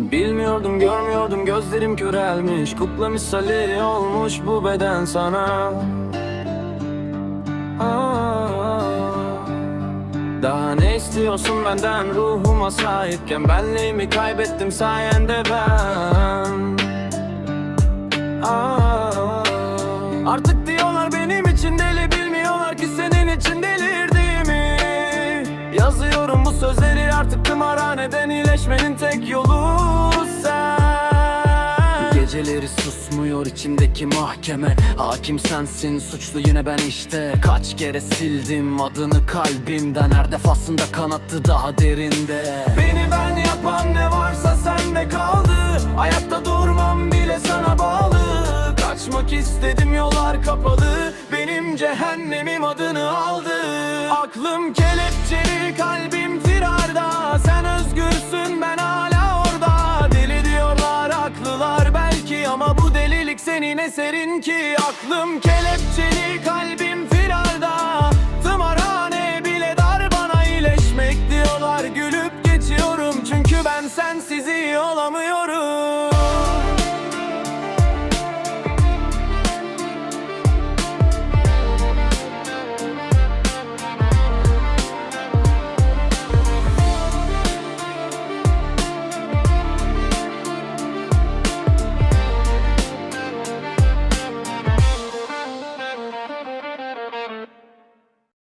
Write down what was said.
Bilmiyordum görmüyordum gözlerim körelmiş. Kukla misali olmuş bu beden sana. Daha ne istiyorsun benden ruhuma sahipken? Benliğimi kaybettim sayende ben. Artık diyorlar benim için deli Bilmiyorlar ki senin için delirdiğimi Yazıyorum bu sözleri artık tımarhaneden iyileşmenin tek yolu Geceleri susmuyor içimdeki mahkeme. Hakim sensin suçlu yine ben işte. Kaç kere sildim adını kalbimden. Her defasında kanattı daha derinde. Beni ben yapan ne varsa sende kaldı. Ayakta durmam bile sana bağlı. Kaçmak istedim yollar kapalı. Benim cehennemim adını aldı. Aklım kelepçeli kalbim delilik senin eserin ki Aklım kelepçeli kalbim firarda. Tımarhane bile dar bana iyileşmek diyorlar. Gülüp geçiyorum çünkü ben sensiz iyi olamıyorum